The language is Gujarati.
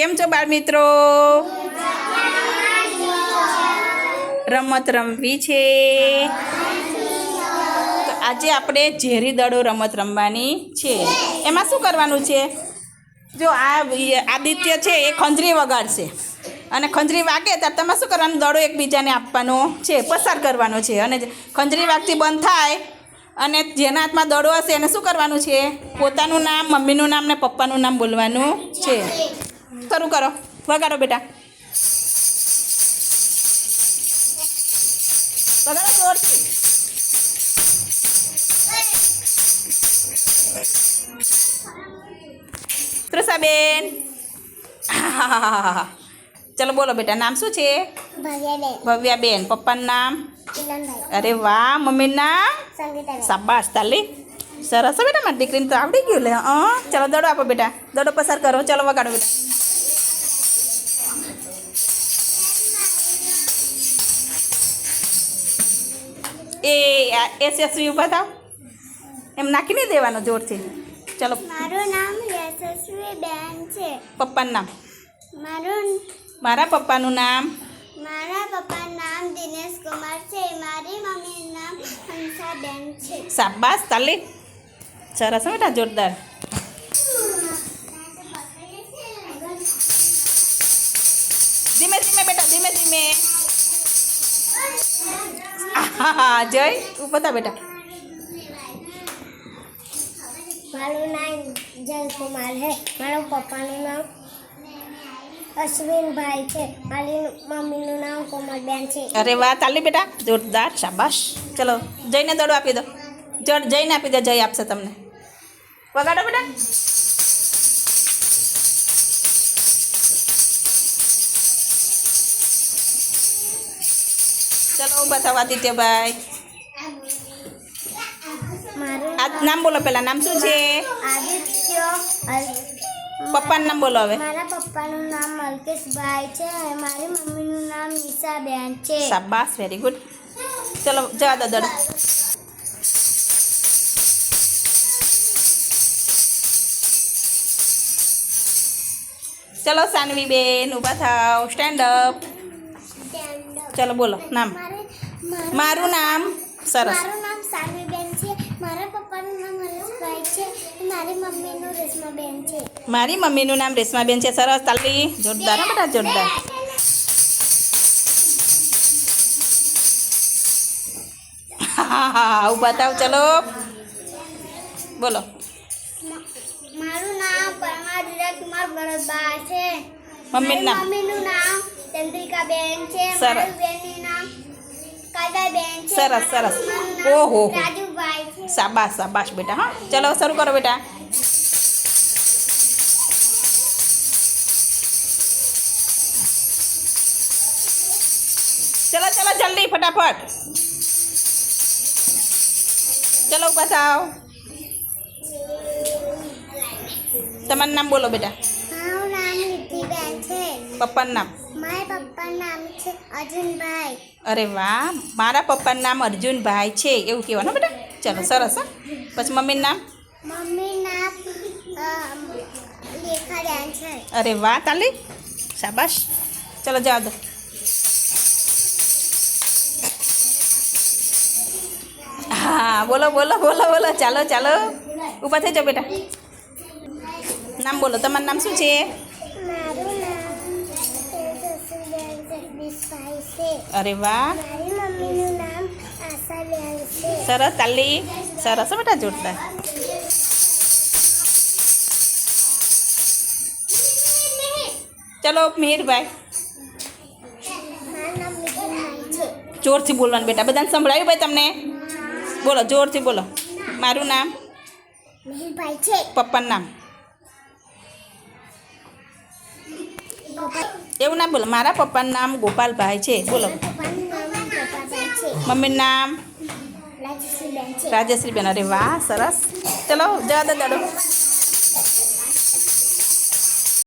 કેમ છો બાળ મિત્રો રમત રમવી છે. તો આજે આપણે ઝેરી દડો રમત રમવાની છે. એમાં શું કરવાનું છે? જો આ આદિત્ય છે એ ખંજરી વગાડશે. અને ખંજરી વાગે ત્યારે તમારે શું કરવાનું? દડો એકબીજાને આપવાનો છે, પસાર કરવાનો છે. અને ખંજરી વાગતી બંધ થાય અને જેના હાથમાં દડો હશે એને શું કરવાનું છે? પોતાનું નામ, મમ્મીનું નામ ને પપ્પાનું નામ બોલવાનું છે. શરૂ કરો. વગાડો બેટા. વગાડો જોરથી તૃષાબેન. ચલો બોલો બેટા નામ શું છે? ભવ્યાબેન. પપ્પાનું નામ? અરે વાહ મમ્મીનું નામ? શાબાશ તાલી. સરસ બેટા મારી દીકરીને તો આવડી ગયું લે હા? ચલો દડો આપો બેટા. દડો પસાર કરો. ચલો વગાડો બેટા. એ એસ એસ ઊભા થાવ એમ નાખી નહીં દેવાનો જોરથી. ચલો. મારું નામ યશસ્વી બેન છે. પપ્પાનું નામ. મારું મારા પપ્પાનું નામ? મારા પપ્પાનું નામ દિનેશ કુમાર છે. મારી મમ્મીનું નામ હંસાબેન છે. શાબાશ તાલી. સરસ બેટા જોરદાર. ધીમે ધીમે બેટા ધીમે ધીમે. હા જય. ઊભા બતા બેટા. મારું નામ જયકુમાર છે મારા પપ્પાનું નામ અશ્વિનભાઈ છે. મારી મમ્મીનું નામ કોમલબેન છે. અરે વાહ ચાલી બેટા. જોરદાર શાબાશ. ચલો જઈને દડો આપી દો. જડ જઈને આપી દો જય આપશે તમને. વગાડો બેટા. ચલો ઊભા થવા આદિત્યભાઈ. આ નામ બોલો પેલા નામ શું છે? આદિત્ય પપ્પાનું નામ બોલો હવે. મારા પપ્પાનું નામ અલ્કેશભાઈ છે મારી મમ્મીનું નામ નિશાબેન છે. શાબાશ વેરી ગુડ ચલો જવા દો દડો. ચલો સાનવી બેન ઊભા થાવ સ્ટેન્ડ અપ ચલો બોલો નામ. મારું નામ સરસ. મારું નામ સાનવીબેન છે. મારા પપ્પાનું નામ હરેશભાઈ છે. મારી મમ્મીનું રેશમાબેન છે. મારી મમ્મીનું નામ રેશમાબેન છે. સરસ તાલી. જોરદાર બેટા જોરદાર. હા હા ઊભા થાવ ચલો. બોલો. મારું નામ પરમાદિરા કુમાર ભરતભાઈ છે. મમ્મીનું નામ મારી મમ્મીનું નામ ચંદ્રિકાબેન છે સરસ. મારી બેનનું નામ કાયદાબેન છે સરસ, સરસ. મારું નામ ઓહો. રાજુભાઈ છે શાબાશ શાબાશ બેટા હા ચલો શરૂ કરો બેટા ચલો ચલો જલ્દી ફટાફટ ચલો ઊભા થાવ તમારું નામ બોલો બેટા મારું નામ છે પપ્પાનું નામ? મારા પપ્પાનું નામ છે અર્જુનભાઈ. અરે વાહ મારા પપ્પાનું નામ અર્જુનભાઈ છે એવું કહેવાનું બેટા. ચલો સરસ હા. પછી મમ્મીનું નામ? મમ્મી નામ છે. અરે વાહ તાલી. શાબાશ. ચલો જાઓ દો. હા બોલો બોલો બોલો બોલો. ચાલો ચાલો. ઊભા થઈ જાઓ બેટા. નામ બોલો તમારું નામ શું છે? મારું નામ જસુબેન જગદીશભાઈ છે અરે વાહ મારી મમ્મીનું નામ આશાબેન છે સરસ તાલી સરસ બેટા જોરદાર ચલો મિહિરભાઈ જોરથી બોલવાનું બેટા બધાને સંભળાયું ભાઈ તમને? બોલો જોરથી બોલો. મારું નામ? પપ્પાનું નામ? એવું ના બોલો. મારા પપ્પાનું નામ ગોપાલભાઈ છે. બોલો. મમ્મીનું નામ? રાજશ્રીબેન અરે વાહ સરસ. ચલો જવા દો દાડો